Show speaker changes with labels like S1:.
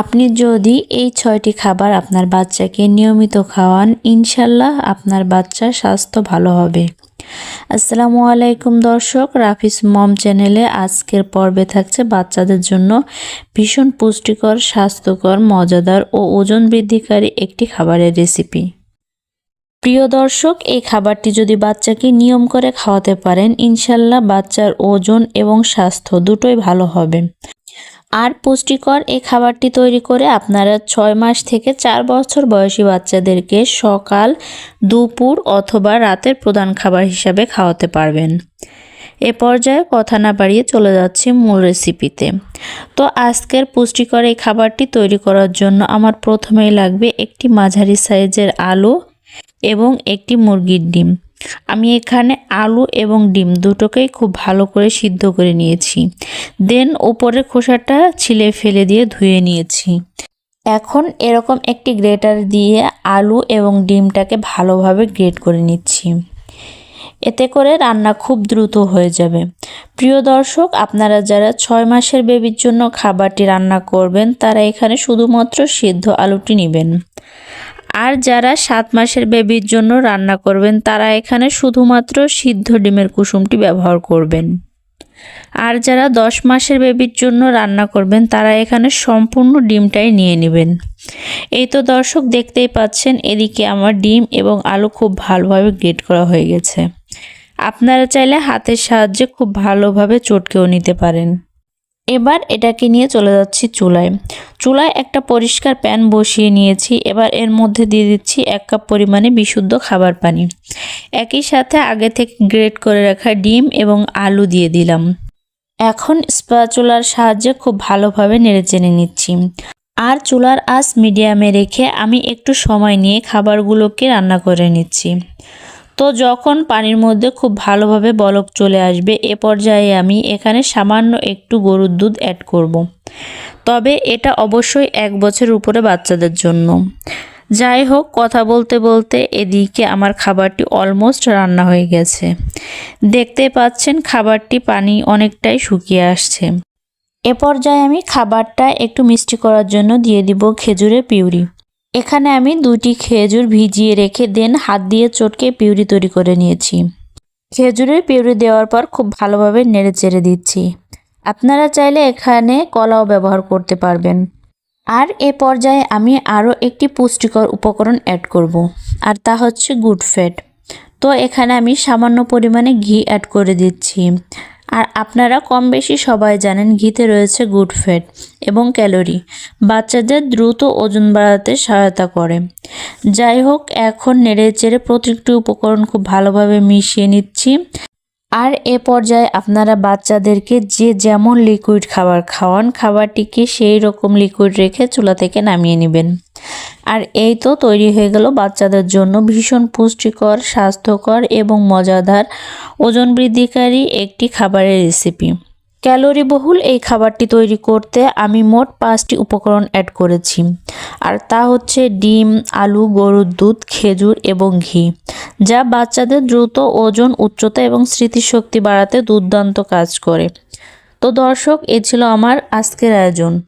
S1: আপনি যদি এই ছয়টি খাবার আপনার বাচ্চাকে নিয়মিত খাওয়ান, ইনশাল্লাহ আপনার বাচ্চার স্বাস্থ্য ভালো হবে। আসসালামু আলাইকুম দর্শক, রাফিস মম চ্যানেলে আজকের পর্বে থাকছে বাচ্চাদের জন্য ভীষণ পুষ্টিকর, স্বাস্থ্যকর, মজাদার ও ওজন বৃদ্ধিকারী একটি খাবারের রেসিপি। প্রিয় দর্শক, এই খাবারটি যদি বাচ্চাকে নিয়ম করে খাওয়াতে পারেন, ইনশাল্লাহ বাচ্চার ওজন এবং স্বাস্থ্য দুটোই ভালো হবে। আর পুষ্টিকর এই খাবারটি তৈরি করে আপনারা ছয় মাস থেকে চার বছর বয়সী বাচ্চাদেরকে সকাল, দুপুর অথবা রাতের প্রধান খাবার হিসাবে খাওয়াতে পারবেন। এ পর্যায়ে কথা না বাড়িয়ে চলে যাচ্ছি মূল রেসিপিতে তো আজকের পুষ্টিকর এই খাবারটি তৈরি করার জন্য আমার প্রথমেই লাগবে একটি মাঝারি সাইজের আলু এবং একটি মুরগির ডিম। আমি এখানে আলু এবং ডিম দুটোকেই খুব ভালো করে সিদ্ধ করে নিয়েছি। দেন ওপরের খোসাটা ছিলে ফেলে দিয়ে ধুয়ে নিয়েছি। এখন এরকম একটি গ্রেটার দিয়ে আলু এবং ডিমটাকে ভালোভাবে গ্রেট করে নিচ্ছি। এতে করে রান্না খুব দ্রুত হয়ে যাবে। প্রিয় দর্শক, আপনারা যারা ছয় মাসের বেবির জন্য খাবারটি রান্না করবেন, তারা এখানে শুধুমাত্র সিদ্ধ আলুটি নেবেন। আর যারা সাত মাসের বেবির জন্য রান্না করবেন, তারা এখানে শুধুমাত্র সিদ্ধ ডিমের কুসুমটি ব্যবহার করবেন। আর যারা দশ মাসের বেবির জন্য রান্না করবেন, তারা এখানে সম্পূর্ণ ডিমটাই নিয়ে নেবেন। এই তো দর্শক, দেখতেই পাচ্ছেন এদিকে আমার ডিম এবং আলু খুব ভালোভাবে গ্রেট করা হয়ে গেছে। আপনারা চাইলে হাতের সাহায্যে খুব ভালোভাবে চটকেও নিতে পারেন। এবার এটাকে নিয়ে চলে যাচ্ছি চুলায়। চুলায় একটা পরিষ্কার প্যান বসিয়ে নিয়েছি। এবার এর মধ্যে দিয়ে দিচ্ছি এক কাপ পরিমাণে বিশুদ্ধ খাবার পানি। একই সাথে আগে থেকে গ্রেট করে রাখা ডিম এবং আলু দিয়ে দিলাম। এখন স্প্যাচুলার সাহায্যে খুব ভালোভাবে নেড়ে চেড়ে নিচ্ছি। আর চুলার আঁচ মিডিয়ামে রেখে আমি একটু সময় নিয়ে খাবারগুলোকে রান্না করে নিচ্ছি। তো যখন পানির মধ্যে খুব ভালোভাবে বলক চলে আসবে, এ পর্যায়ে আমি এখানে সামান্য একটু গরুর দুধ অ্যাড করব। তবে এটা অবশ্যই এক বছর উপরে বাচ্চাদের জন্য। যাই হোক, কথা বলতে বলতে এদিকে আমার খাবারটি অলমোস্ট রান্না হয়ে গেছে। দেখতে পাচ্ছেন খাবারটি পানি অনেকটাই শুকিয়ে আসছে। এ পর্যায়ে আমি খাবারটা একটু মিষ্টি করার জন্য দিয়ে দিব খেজুরের পিউরি। এখানে আমি দুটি খেজুর ভিজিয়ে রেখে দেন হাত দিয়ে চটকে পিউরি তৈরি করে নিয়েছি। খেজুরের পিউরি দেওয়ার পর খুব ভালোভাবে নেড়ে চেড়ে দিচ্ছি। আপনারা চাইলে এখানে কলাও ব্যবহার করতে পারবেন। আর এ পর্যায়ে আমি আরও একটি পুষ্টিকর উপকরণ অ্যাড করব। আর তা হচ্ছে গুড ফ্যাট। তো এখানে আমি সামান্য পরিমাণে ঘি অ্যাড করে দিচ্ছি। আর আপনারা কম বেশি সবাই জানেন ঘিতে রয়েছে গুড ফ্যাট এবং ক্যালোরি। বাচ্চাদের দ্রুত ওজন বাড়াতে সহায়তা করে। যাই হোক, এখন নেড়ে চেড়ে প্রত্যেকটি উপকরণ খুব ভালোভাবে মিশিয়ে নিচ্ছি। আর এ পর্যায়ে আপনারা বাচ্চাদেরকে যে যেমন লিকুইড খাবার খাওয়ান, খাবারটিকে সেই রকম লিকুইড রেখে চুলা থেকে নামিয়ে নেবেন। আর এই তো তৈরি হয়ে গেল বাচ্চাদের জন্য ভীষণ পুষ্টিকর, স্বাস্থ্যকর এবং মজাদার ওজন বৃদ্ধিকারী একটি খাবারের রেসিপি ক্যালোরি বহুল এই খাবারটি তৈরি করতে আমি মোট পাঁচটি উপকরণ অ্যাড করেছি। আর তা হচ্ছে ডিম, আলু, গরুর দুধ, খেজুর এবং ঘি, যা বাচ্চাদের দ্রুত ওজন, উচ্চতা এবং স্মৃতিশক্তি বাড়াতে দুর্দান্ত কাজ করে। তো দর্শক, এ ছিল আমার আজকের আয়োজন।